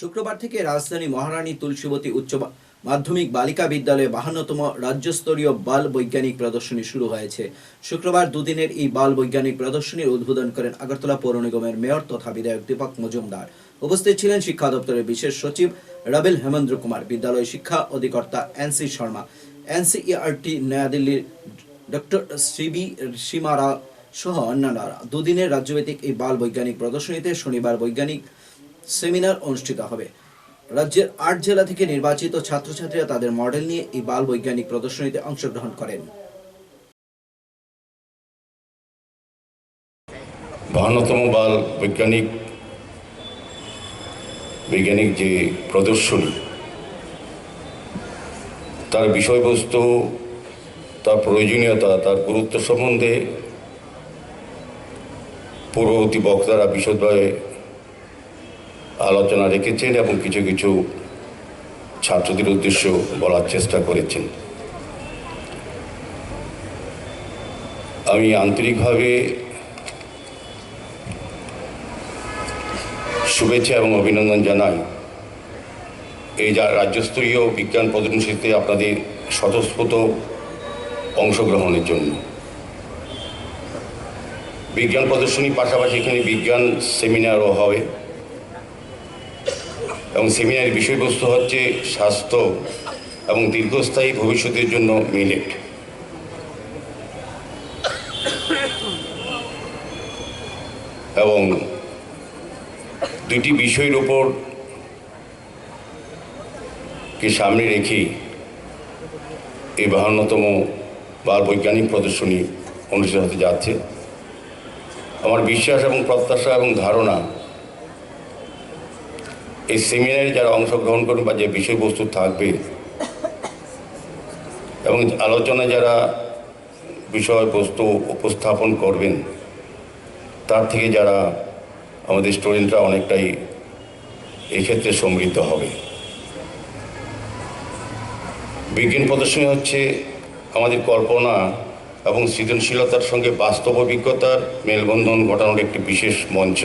শুক্রবার থেকে রাজধানী মহারানী তুলসীবতী উচ্চ মাধ্যমিক বালিকা বিদ্যালয়ে বাহান্নতম রাজ্যস্তরীয় বাল বৈজ্ঞানিক প্রদর্শনী শুরু হয়েছে। শুক্রবার দুদিনের এই বাল বৈজ্ঞানিক প্রদর্শনীর উদ্বোধন করেন আগরতলা পৌর নিগমের মেয়র তথা বিধায়ক দীপক মজুমদার। উপস্থিত ছিলেন শিক্ষা দপ্তরের বিশেষ সচিব রাবেল হেমেন্দ্র কুমার, বিদ্যালয় শিক্ষা অধিকর্তা এনসি শর্মা এনসিইআরটি নয়াদিল্লির ডক্টর সিবি সীমারা সহ অন্যান্যরা। দুদিনের রাজ্যভিত্তিক এই বাল বৈজ্ঞানিক প্রদর্শনীতে শনিবার বৈজ্ঞানিক সেমিনার অনুষ্ঠিত হবে। রাজ্যের আট জেলা থেকে নির্বাচিত ছাত্রছাত্রীরা তাদের মডেল নিয়ে এই বাল বৈজ্ঞানিক প্রদর্শনীতে অংশগ্রহণ করেন। বাহান্নতম বাল বৈজ্ঞানিক বৈজ্ঞানিক যে প্রদর্শনী, তার বিষয়বস্তু, তার প্রয়োজনীয়তা, তার গুরুত্ব সম্বন্ধে পূর্ববর্তী বক্তারা বিশদভাবে আলোচনা রেখেছেন এবং কিছু কিছু ছাত্রদের উদ্দেশ্য বলার চেষ্টা করেছেন। আমি আন্তরিকভাবে শুভেচ্ছা এবং অভিনন্দন জানাই এই যা রাজ্যস্তরীয় বিজ্ঞান প্রদর্শনীতে আপনাদের স্বতঃস্ফূর্ত অংশগ্রহণের জন্য। বিজ্ঞান প্রদর্শনীর পাশাপাশি এখানে বিজ্ঞান সেমিনারও হবে। এবং সেমিনারের বিষয়বস্তু হচ্ছে স্বাস্থ্য এবং দীর্ঘস্থায়ী ভবিষ্যতের জন্য মিলেট। এবং দুটি বিষয়ের ওপর কে সামনে রেখে এই বাহান্নতম বাল বৈজ্ঞানিক প্রদর্শনী অনুষ্ঠিত হতে যাচ্ছে। আমার বিশ্বাস এবং প্রত্যাশা এবং ধারণা এই সেমিনারে যারা অংশগ্রহণ করবে বা যে বিষয়বস্তু থাকবে, এবং আলোচনায় যারা বিষয়বস্তু উপস্থাপন করবেন, তার থেকে যারা আমাদের স্টুডেন্টরা অনেকটাই এক্ষেত্রে সমৃদ্ধ হবে। বিজ্ঞান প্রদর্শনী হচ্ছে আমাদের কল্পনা এবং সৃজনশীলতার সঙ্গে বাস্তব অভিজ্ঞতার মেলবন্ধন ঘটানোর একটি বিশেষ মঞ্চ।